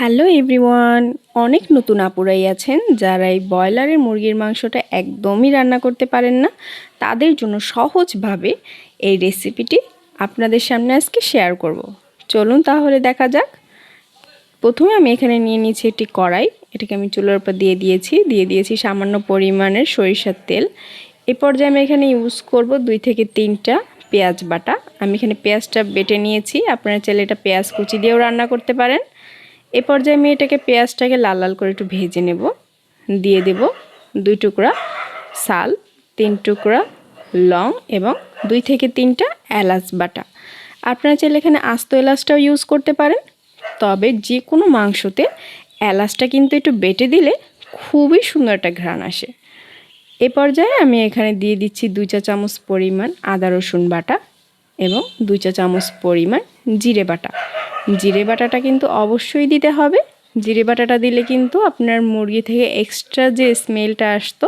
Hello everyone, অনেক নতুন আপুরাই আছেন যারা এই ব্রয়লারের মুরগির মাংসটা একদমই রান্না করতে পারেন না। তাদের জন্য সহজভাবে এই রেসিপিটি আপনাদের সামনে আজকে শেয়ার করব। চলুন তাহলে দেখা যাক। প্রথমে আমি এখানে নিয়ে নিয়েছি একটি কড়াই। এটাকে আমি চুলোর উপর দিয়ে দিয়েছি। দিয়ে দিয়েছি সামান্য পরিমাণের সরিষার তেল। এ পর্যায়ে আমি এখানে ইউজ করব দুই থেকে তিনটা পেঁয়াজ বাটা। আমি এখানে পেঁয়াজটা বেটে নিয়েছি। আপনারা চাইলে এটা পেঁয়াজ কুচি দিয়েও রান্না করতে পারেন। এ পর্যায়ে আমি এটাকে পেঁয়াজটাকে লাল লাল করে একটু ভেজে নেব। দিয়ে দেব দুই টুকরা সাল তিন টুকরা লং এবং দুই থেকে তিনটা এলাচ বাটা। আপনারা চাইলে এখানে আস্ত এলাচটাও ইউজ করতে পারেন, তবে যে কোনো মাংসতে এলাচটা কিন্তু একটু বেটে দিলে খুবই সুন্দর একটা ঘ্রাণ আসে। এ পর্যায়ে আমি এখানে দিয়ে দিচ্ছি দুই চা চামচ পরিমাণ আদা রসুন বাটা। এবং দুই চা চামচ পরিমাণ জিরে বাটা। জিরে বাটাটা কিন্তু অবশ্যই দিতে হবে। জিরে বাটাটা দিলে কিন্তু আপনার মুরগি থেকে এক্সট্রা যে স্মেলটা আসতো,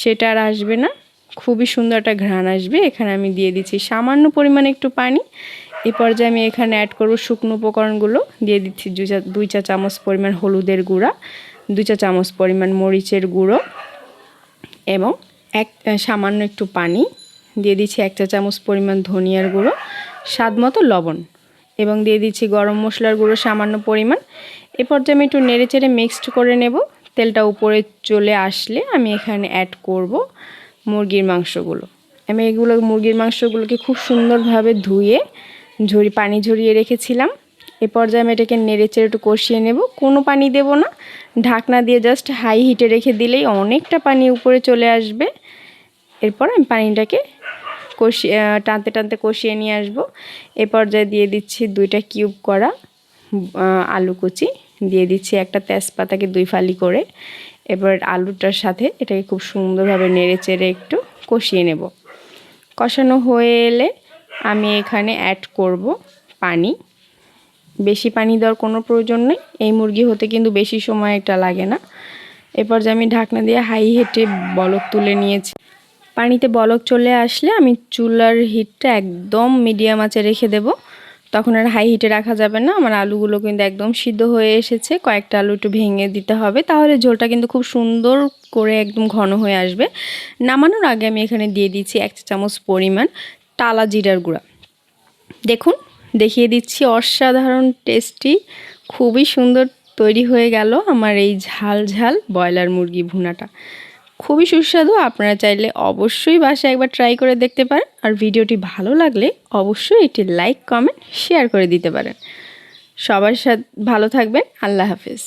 সেটা আর আসবে না। খুবই সুন্দর একটা ঘ্রাণ আসবে। এখানে আমি দিয়ে দিচ্ছি সামান্য পরিমাণে একটু পানি। এ পর্যায়ে আমি এখানে অ্যাড করব শুকনো উপকরণগুলো। দিয়ে দিচ্ছি দুই চা চামচ পরিমাণ হলুদের গুঁড়া, দুই চা চামচ পরিমাণ মরিচের গুঁড়ো এবং এক, সামান্য একটু পানি। দিয়ে দিচ্ছি এক চা চামচ পরিমাণ ধনিয়ার গুঁড়ো, স্বাদ মতো লবণ এবং দিয়ে দিচ্ছি গরম মশলার গুঁড়ো সামান্য পরিমাণ। এ পর্যায়ে আমি একটু নেড়ে চেড়ে মিক্সড করে নেব। তেলটা উপরে চলে আসলে আমি এখানে অ্যাড করব মুরগির মাংসগুলো। আমি এগুলো মুরগির মাংসগুলোকে খুব সুন্দরভাবে ধুয়ে ঝরি, পানি ঝরিয়ে রেখেছিলাম। এ পর্যায়ে আমি এটাকে নেড়ে চেড়ে একটু কষিয়ে নেব। কোনো পানি দেব না। ঢাকনা দিয়ে জাস্ট হাই হিটে রেখে দিলেই অনেকটা পানি উপরে চলে আসবে। এরপর আমি পানিটাকে কষিয়ে টানতে টানতে কষিয়ে নিয়ে আসব। এ পর্যায়ে দিয়ে দিচ্ছি দুইটা কিউব করা আলু কুচি। দিয়ে দিচ্ছি একটা তেজপাতাকে দুই ফালি করে। এবার আলুটার সাথে এটাকে খুব সুন্দরভাবে নেড়ে চেড়ে একটু কষিয়ে নেব। কষানো হয়ে এলে আমি এখানে অ্যাড করব পানি। বেশি পানি দেওয়ার কোনো প্রয়োজন নেই। এই মুরগি হতে কিন্তু বেশি সময় একটা লাগে না। এরপর যে আমি ঢাকনা দিয়ে হাই হেঁটে বলক তুলে নিয়েছি। পানিতে বলক চলে আসলে আমি চুলার হিটটা একদম মিডিয়াম আঁচে রেখে দেব। তখন আর হাই হিটে রাখা যাবে না। আমার আলুগুলো কিন্তু একদম সিদ্ধ হয়ে এসেছে। কয়েকটা আলু একটু ভেঙে দিতে হবে। তাহলে ঝোলটা কিন্তু খুব সুন্দর করে একদম ঘন হয়ে আসবে। নামানোর আগে আমি এখানে দিয়ে দিচ্ছি এক চামচ পরিমাণ টালা জিরার গুঁড়া। দেখুন, দেখিয়ে দিচ্ছি অসাধারণ টেস্টি খুবই সুন্দর তৈরি হয়ে গেল আমার এই ঝাল ঝাল ব্রয়লার মুরগি ভুনাটা। খুবই সুস্বাদু, আপনারা চাইলে অবশ্যই বাসায় একবার ট্রাই করে দেখতে পারেন। আর ভিডিওটি ভালো লাগলে অবশ্যই এটি লাইক কমেন্ট শেয়ার করে দিতে পারেন। সবার সাথে ভালো থাকবেন, আল্লাহ হাফিজ।